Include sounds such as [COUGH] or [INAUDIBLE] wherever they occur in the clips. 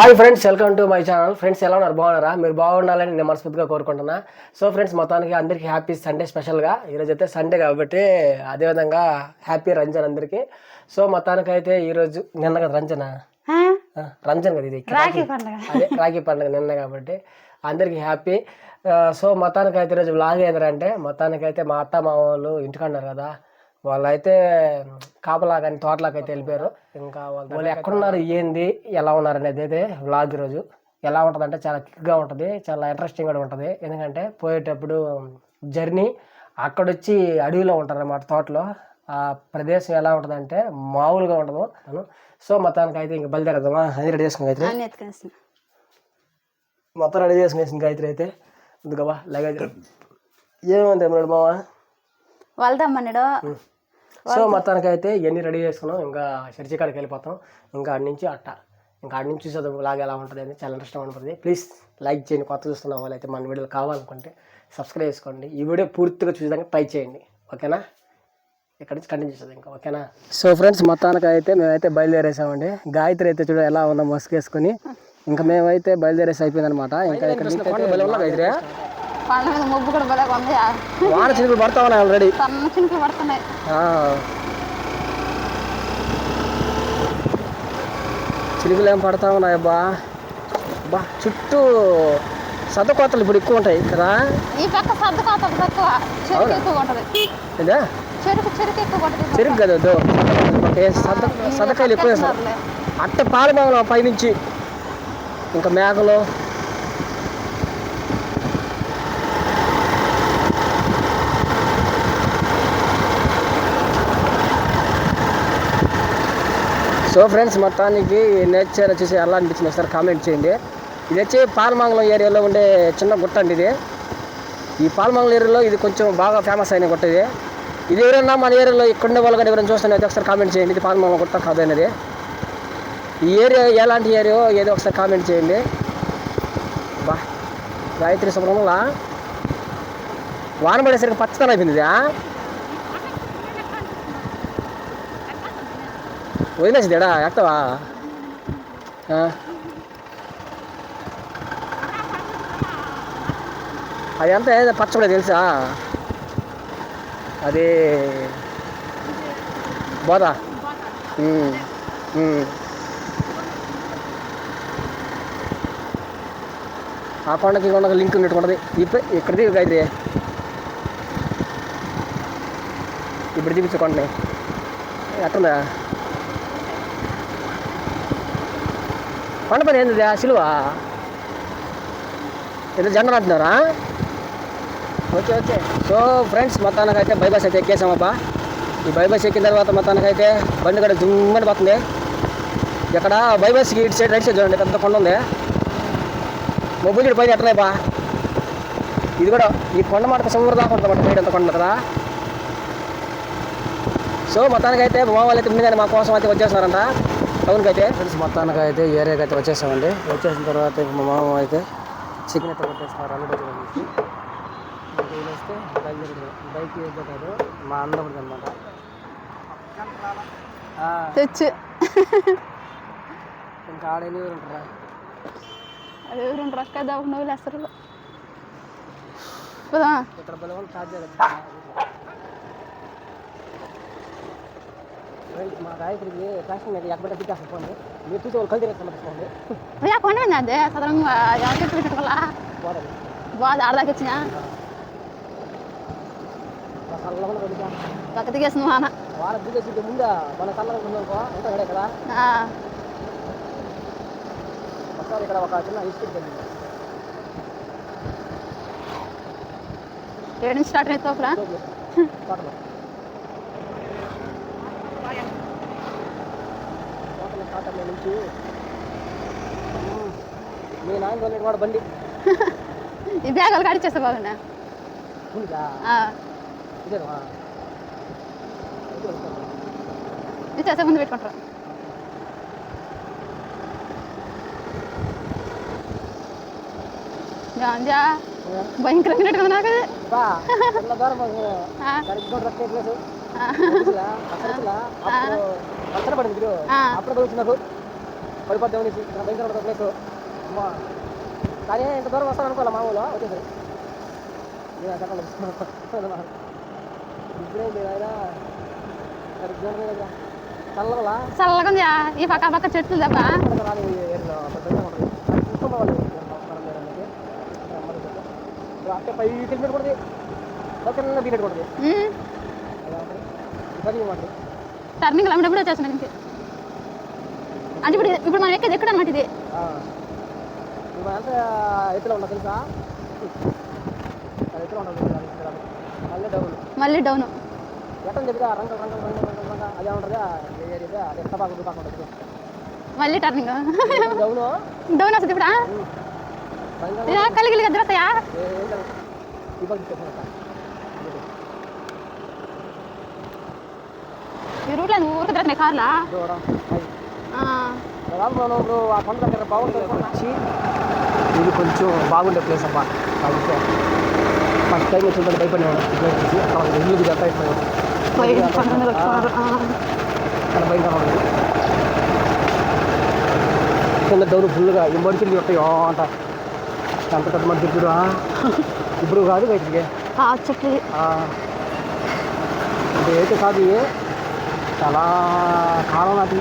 Hi friends welcome to my channel. Friends ఎలా ఉన్నారు? బాగున్నారా? మీరు బాగుండాలని నేను మనస్ఫూర్తిగా కోరుకుంటున్నా. సో ఫ్రెండ్స్ మొత్తానికి అందరికీ హ్యాపీ సండే స్పెషల్గా. ఈరోజు అయితే సండే కాబట్టి అదేవిధంగా హ్యాపీ రంజన్ అందరికీ. సో మొత్తానికి అయితే ఈరోజు నిన్న కదా రంజన? రంజన్ కదా ఇది. రాఖీ పండుగ. అదే రాఖీ పండుగ నిన్న కాబట్టి అందరికీ హ్యాపీ. సో మొత్తానికి అయితే ఈరోజు వ్లాగ్ ఏంటంటే మొత్తానికి అయితే మా అత్త మామ వాళ్ళు ఇంటికన్నారు కదా. వాళ్ళైతే కాపలా కానీ తోటలాకి అయితే వెళ్ళిపోయారు. ఇంకా వాళ్ళు వాళ్ళు ఎక్కడున్నారు ఏంది ఎలా ఉన్నారు అనేది అయితే వ్లాగ్ ఈరోజు. ఎలా ఉంటుంది అంటే చాలా కిక్గా ఉంటుంది చాలా ఇంట్రెస్టింగ్ కూడా ఉంటుంది. ఎందుకంటే పోయేటప్పుడు జర్నీ అక్కడొచ్చి అడవిలో ఉంటారు అన్నమాట తోటలో. ఆ ప్రదేశం ఎలా ఉంటుందంటే మామూలుగా ఉండదు. సో మొత్తానికి అయితే ఇంక బయలుదేరదామా అది రెడీ చేసుకుని అయితే మొత్తం రెడీ చేసుకునేసింది గాయత్రి అయితే. ఎందుకబ్బా లగేజ్. ఏముంది మేడం మామ వెళ్దామన్నాడు సో మొత్తానికి అయితే ఇవన్నీ రెడీ చేసుకున్నాం. ఇంకా చర్చి కాడికి వెళ్ళిపోతాం. ఇంకా ఆడి నుంచి అట్ట. ఇంకా ఆడి నుంచి చూసేది లాగా ఎలా ఉంటుంది అని చాలా ఇంట్రెస్టింగ్ ఉంటుంది ప్లీజ్ లైక్ చేయండి. కొత్త చూస్తున్న వాళ్ళైతే మన వీడియోలు కావాలనుకుంటే సబ్స్క్రైబ్ చేసుకోండి. ఈ వీడియో పూర్తిగా చూసేదానికి ట్రై చేయండి. ఓకేనా? ఇక్కడ నుంచి కంటిన్యూ చేసేది ఇంకా. ఓకేనా? సో ఫ్రెండ్స్ మొత్తానికి అయితే మేమైతే బయలుదేరేసామండి. గాయత్రి అయితే చూడ ఎలా ఉందో మస్క్ వేసుకొని ఇంకా మేమైతే బయలుదేరేసి అయిపోయింది అనమాట ఇంకా ఇక్కడ పండ మీద ముగ్గు కూడా ఉంది వాన చినుకులు పడతా ఉన్నాయి ఆల్రెడీ సన్న చినుకులు పడుతున్నాయి. చిలుకలు ఏం పడతా ఉన్నాయి అబ్బా. బా చుట్టూ సద్దకోతలు ఇప్పుడు ఎక్కువ ఉంటాయి కదా. ఈ పక్క సర్దు కాతలు తక్కువ. చెరుకు ఎక్కువ ఉంటుంది ఇదా చెరుకు చెరుకు ఎక్కువ పడుతుంది చెరుకు కదా సద్ద సద్దకాయలు ఎక్కువ వేస్తారు అట్ట పాలమంగళం పైనుంచి. ఇంకా మేకలు సో ఫ్రెండ్స్ మొత్తానికి నేచర్ వచ్చేసి ఎలా అనిపించింది ఒకసారి కామెంట్ చేయండి. ఇది వచ్చి పాలమంగళం ఏరియాలో ఉండే చిన్న గుట్ట అండి ఇది. ఈ పాల్మంగళం ఏరియాలో ఇది కొంచెం బాగా ఫేమస్ అయిన గుట్ట ఇది. ఇది ఎవరైనా మన ఏరియాలో ఇక్కడ ఉండే వాళ్ళు కానీ ఎవరైనా చూస్తున్నది ఒకసారి కామెంట్ చేయండి. ఇది పాలమంగళం గుట్ట కాదనేది. అనేది ఈ ఏరియా ఎలాంటి ఏరియో ఏదో ఒకసారి కామెంట్ చేయండి. బా గాయత్రి సుబ్రహ్మణ్యంలా వాన పడేసరికి పచ్చదనం అయిపోయింది ఇది, ఆ? వదిలేసిందేడా ఎక్కవా అది ఎంత ఏదో పచ్చడి తెలుసా అది బోదా ఆ కొండకి ఈ కొండకి లింక్ ఉన్నట్టుకుంటుంది ఇప్పుడు ఇక్కడ దిగు గాయత్రి ఇప్పుడు చూపించు ఎక్కడా కొండ పని ఏంది ఆ సిలువ? ఏదో జెండలు అంటున్నారా? Okay okay. సో ఫ్రెండ్స్ మొత్తానికైతే బైబస్ అయితే ఎక్కేసామబ్బా. ఈ బైబస్ ఎక్కిన తర్వాత మొత్తానికైతే బండి కూడా జుమ్మని పోతుంది. ఇక్కడ బైబస్కి ఇటు సైడ్ రైట్ సైడ్ చూడండి పెద్ద కొండ ఉంది. మొబైల్ చూడు పైన ఎట్టలే ఇది కూడా ఈ కొండ మాట సముద్రం దాకా ఉంటుంది మాట పైన ఎంత కొండ కదా సో మొత్తానికైతే మా వాళ్ళు అయితే ముందుగానే మా కోసం అయితే వచ్చేస్తున్నారంట. టౌన్కి అయితే ఫ్రెండ్స్ మొత్తానికి అయితే ఏరియాకి అయితే వచ్చేసామండి. వచ్చేసిన తర్వాత ఇంక మా మామ అయితే చికెన్ అయితే కొట్టేస్తున్నారు అల్లుడు వచ్చి. వస్తే బైక్ కాదు మా అన్నప్పుడు అనమాట తెచ్చు. ఇంకా ఆడేని ఉంటారా? అది ఎవరు రొక్క దాకా నువ్వు వేస్తారు పోదా ఇక్కడ బలవం ఛార్జ్ మా గాయత్రికి ఫ్యాషన్ మీద ఎక్కడ పోండి మీరు చూసే వాళ్ళు కలిసి తీసుకోండి అయ్యా కొండ మీద అదే సదరంగా ఎవరికి పెట్టుకోవాలా బాగా ఆడదాకా వచ్చినా? పక్క దిగేసిన వాన. వాళ్ళ దిగేసి ముందా? మన చల్లగా ఉందనుకో ఎంత ఇక్కడ ఆ, ఒకసారి ఇక్కడ ఒక చిన్న ఇన్స్టిట్యూట్ ఉంది ఏడు నుంచి స్టార్ట్ అయితే తోటలో తోటలో నుంచి. మీ నాయన వాళ్ళకి కూడా బండి. [LAUGHS] ఈ బ్యాగులు కడిచేస్తే బాగున్నా ఉందా ఇదేనా? ఇది చేసే ముందు పెట్టుకుంటారు? గాంజా భయంకరంగా నెట్టుకుంది నాకు. బా [LAUGHS] పచ్చడి పడింది ఆ. అప్పుడు తగ్గుతుంది నాకు పడిపోద్దాం అనేసి భయంకర ప్లేస్ అమ్మా. కానీ ఇంత దూరం వస్తాను అనుకోవాలి మామూలు వచ్చేసరి నేను చెప్పండి చల్లవలా చల్లగా? ఆ. ఈ పక్క పక్క చెట్లు లేడానికి అంటే పై కిలోమీటర్ కొడుతుంది చిన్న బీనెట్ కొడుతుంది ఉమ్. ఇబ్బంది మాట టర్నింగ్లో ఎప్పుడు వచ్చేసిన ఇంటికి అంటే ఇప్పుడు ఇప్పుడు మనం ఎక్కేది ఎక్కడ అనమాట ఇది ఇప్పుడు మళ్ళీ డౌన్. మళ్ళీ డౌన్. ఎట్టని చెప్తే రంగు రంగు రంగు ఈ రూట్లో ఊరికి తిరుగుతున్నాయి కార్లా? ఆ. కొండ దగ్గర బాగుంటుంది ఇది కొంచెం బాగుండే ప్లేస్ అబ్బా. అందుకే. ఫస్ట్ టైం వచ్చిందని భయపడినాడు ప్లేస్ చూసి అక్కడ ఇల్లు ఇదంతా అయిపోయాడు పోయి కొండ మీద పెట్టుకున్నారు. ఆ. చాలా భయంకరంగా ఉంది. కింద డౌన్ ఫుల్గా ఈ మడుచులు ఉంటాయి అంట. ఎంత పెద్ద మడుచులు ఇప్పుడు [LAUGHS] ఇప్పుడు కాదు బయటికి. చెట్లు ఇది అయితే కాదు చాలా కాలం నాటి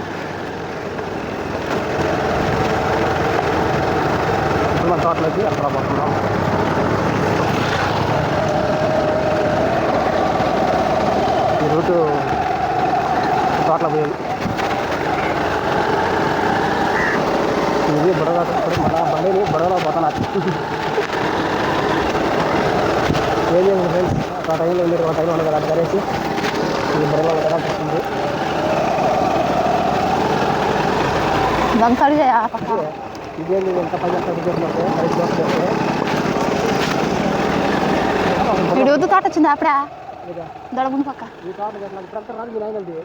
ఇప్పుడు మన తోటలోకి అక్కడ పోతున్నాం ఈ రూటు తోటల పోయేది ఇది బుడగా మన బండిని బుడగలో పోతున్నా ఏం చేయండి ఫ్రెండ్స్ ఒక టైంలో మీరు ఒక టైంలో ఉండదు కదా కరేసి ఆ పక్క ఇదేంటి ఎంత పని ఎంత చేసినట్టు అది చూస్తే ఇడు వద్దు తోట వచ్చింది అప్పుడే దొడగుంది పక్క ఈ తోట రాదు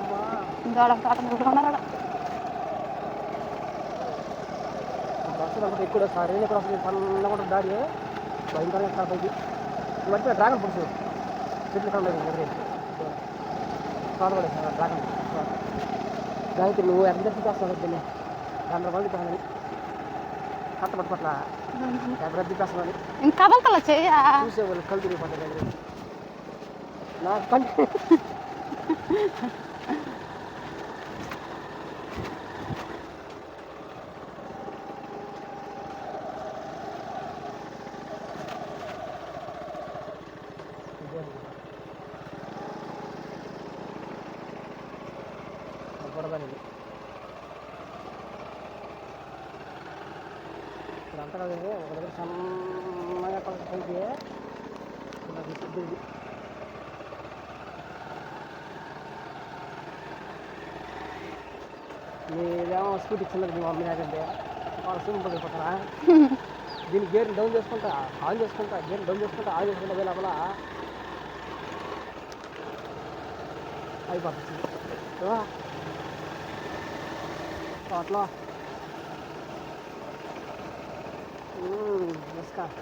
అమ్మా ఎక్కువ సార్ ఏం ఎక్కడ సన్నగా ఉంటుంది దారి భయంకరంగా స్టార్ట్ అయింది ఇవన్నీ డ్రాగన్ పురుషు చెట్లు కంటే కాదు కూడా డ్రాగన్ దానికి నువ్వు ఎంత తిప్పేస్తావు దీన్ని వందల మంది కాదని కట్ట పట్టుకోట్ల ఎక్కడ తిప్పేస్తున్నాను ఇంకా కదలతల చెయ్య చూసే వాళ్ళు కళ్ళు తిరిగిపోతారు దగ్గర నా కంటి బుడదని ఇప్పుడు అంతా కదా ఒక దగ్గర సన్నగా పైకి పైకి ఇలా మీదేమో స్కూటీ చిన్నది మీ మమ్మీ నాకంటే వాళ్ళు సింపుల్ అయిపోతారా దీన్ని గేర్ డౌన్ చేసుకుంటా ఆన్ చేసుకుంటా గేర్ డౌన్ చేసుకుంటా ఆన్ చేసుకుంటా అదే లోపల అయిపోతుంది అట్లా నమస్కారం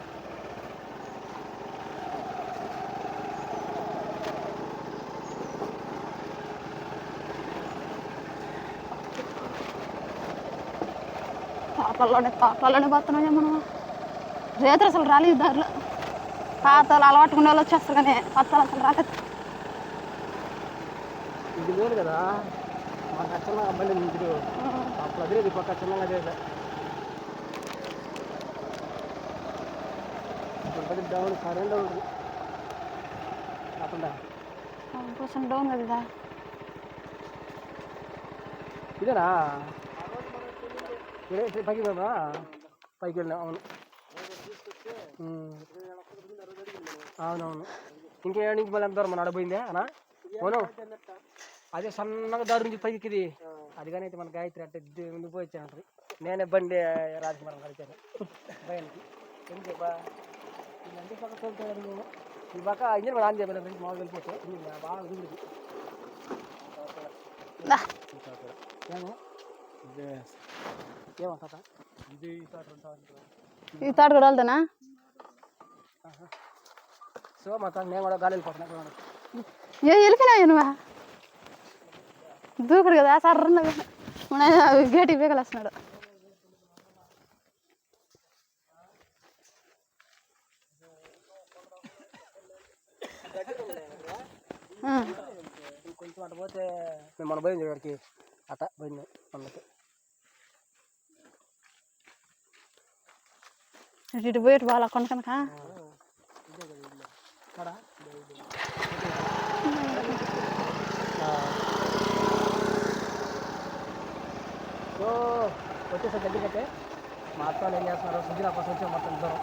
తోటల్లోనే తోటల్లోనే పోతున్నాం మనం రేతులు అసలు రాలేదు దారిలో. పాతలు అలవాటుకునే వాళ్ళు వచ్చేస్తారు కానీ కొత్తలు అసలు రాలేదు. ఇది లేదు కదా. మాకు ఆ చిన్న బండి ఉంది అప్పుడు అదే ఇది పక్క చిన్నగా అదే డౌన్ సరైన డౌన్. కాకుండా కొంచెం డౌన్ కదా. ఇదేనా? పైకి వెళ్ళా పైకి వెళ్ళినా అవును. అవునవును. ఇంకేడు నుంచి మళ్ళీ ఎంత దూరం? మన అడబోయిందే అనా? అవును అదే సన్నగా దారి నుంచి పైకి ఇది అది కానీ అయితే మన గాయత్రి అంటే ది- ముందుకు పోయి వచ్చాను నేనే బండి రాజకుమారం కలిచాను భయానికి. ఎందుకు బా ఇలాంటి పక్క తోలుతాడు నేను. ఈ పక్క ఇంజిన్ కూడా ఆన్ ఫ్రెండ్స్ మామూలు వెళ్ళిపోతే. బాగా దిగుతుంది ఏమో? ఈ తాడు కూడా వెళ్తానా సో మా నేను కూడా గాలి వెళ్ళిపోతున్నా ఏ వెళ్ళిపోయినావు నువ్వు? దూకుడు కదా సర్రన్న మన గేటుకి బీగలేస్తున్నాడు ఆ, కొంచెం అటు పోతే మేము మన పోయింది అట్ట పోయింది అందుకు ఇటు పోయి పోవాలా కొండ కనుక సో వచ్చేసరి దగ్గరికి మా అత్త వాళ్ళు ఏం చేస్తున్నారు? సుజీల కోసం వచ్చి మొత్తం ఇద్దరం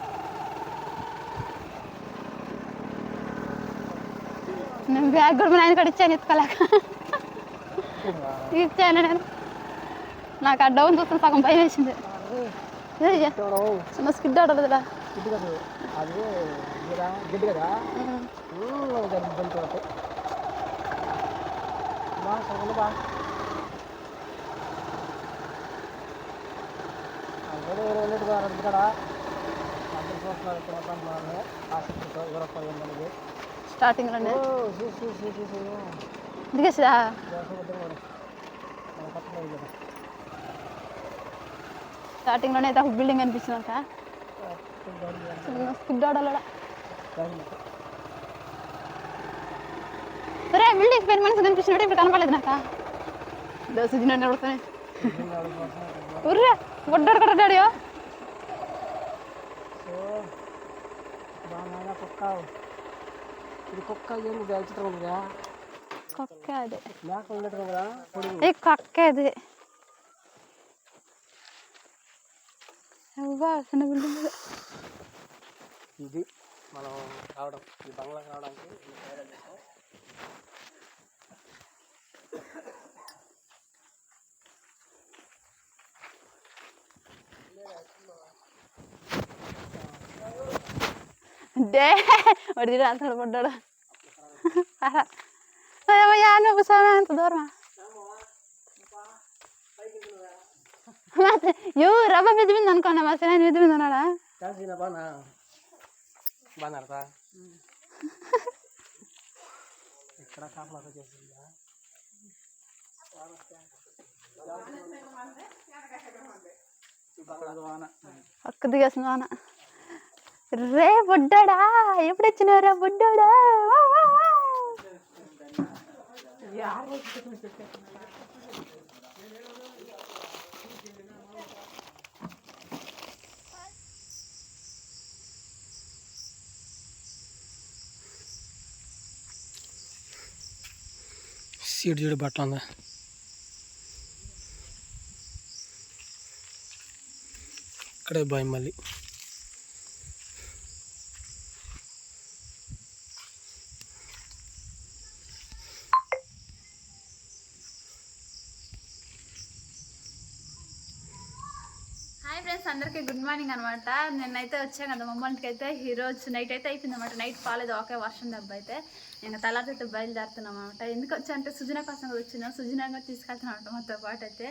నేను బ్యాగ్ కూడా ఆయన కూడా ఇచ్చాను ఎత్తుకోలేక. ఇచ్చాను నేను. నాకు ఆ డౌన్ సగం భయం వేసింది. ఏయ్, చూడడం చిన్న స్కిడ్ ఆడలేదురా గిడ్డు కదా అది గిరా గిడ్డు కదా బండి చూడతాయి బా సగం బా అదే ఇరవై లీటర్ గారు ఇక్కడ అందరు చూస్తున్నారు ఇక్కడ మొత్తం మనల్ని ఆసక్తితో ఎవరొక్క ఏంటనేది స్టార్టింగ్లోనే ఓ చూసి చూసి చూసి చూసి దిగేసిరా మన పక్కన కదా స్టార్టింగ్లోనే అయితే ఒక బిల్డింగ్ అనిపించిందంట చిన్న స్కిడ్ ఆడలేడా? సరే బిల్డింగ్ పైన మనిషి కనిపించినట్టు ఇప్పుడు కనపడలేదు నాకు? దోశ తినండి ఉడతానే ఉర్రే బొడ్డాడు కూడా డాడీ సో బాగా కుక్క ఇది కుక్క ఏంది ఇది విచిత్రం ఉందిగా. కుక్క అది. మేక ఉన్నట్టు కదా పొడుగు. ఏ కుక్క అది? అవ్వా చిన్న బిల్డింగ్ ఇది మనం రావడం ఈ బంగ్లాకి రావడానికి ఈ ప్రయాణం చేసాం. డే వాడి రాస్తాడు పడ్డాడు అయ్యా నువ్వు సామె అంత దూరమా యో రవ్వ ఉన్నాడా ఛాన్స్ అయినా బాగా బాగా ఇక్కడ కాపలా చేసిందా పక్క దిగేసిన వాన రే బుడ్డాడా ఎప్పుడు వచ్చినారా బుడ్డాడా సీట్ చూడు బట్ట ఉందా. ఇక్కడే భయం మళ్ళీ హాయ్ ఫ్రెండ్స్ అందరికీ గుడ్ మార్నింగ్ అనమాట నేనైతే వచ్చాను కదా మమ్మల్కి అయితే ఈరోజు నైట్ అయితే అయిపోయింది అనమాట నైట్ పాలేదు ఒకే వర్షం దెబ్బ అయితే. నేను అయితే బయలుదేరుతున్నాం అనమాట ఎందుకు వచ్చా అంటే సుజన కోసం వచ్చినాం సుజన కూడా తీసుకెళ్తున్నాం అనమాట మాతో పాటు అయితే.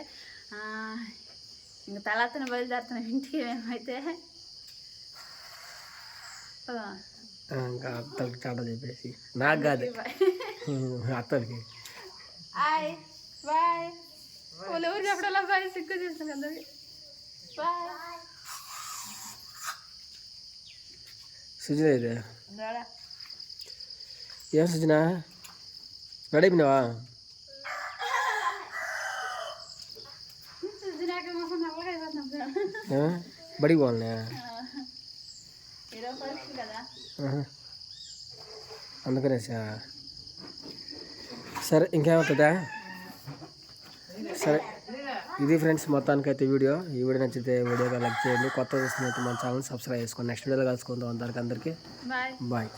ఇంక తర్వాత బయలుదేరుతున్నాం ఇంటికి మేమైతే. అత్తలకి చాట చెప్పేసి. నాకు కాదు. అత్తలకి. హాయ్ బాయ్ వాళ్ళు ఊరు చెప్పడంలో బాయ్ సిగ్గు చేస్తాను కదా బాయ్ సుజన ఇది ఏం సుజన నడిపినావా సుజనాక మొహం నల్లగా అయిపోతున్నాం ఆ? బడికి పోవాలనే ఈరోజు పరీక్ష కదా ఆహా. అందుకనేసా సరే ఇంకేమవుతుందా సరే ఇది ఫ్రెండ్స్ మొత్తానికైతే వీడియో. ఈ వీడియో నచ్చితే వీడియోగా లైక్ చేయండి. కొత్త చూస్తున్నట్టు మన ఛానల్ సబ్స్క్రైబ్ చేసుకోండి. నెక్స్ట్ వీడియోలో కలుసుకుందాం అందరికి అందరికీ. Bye bye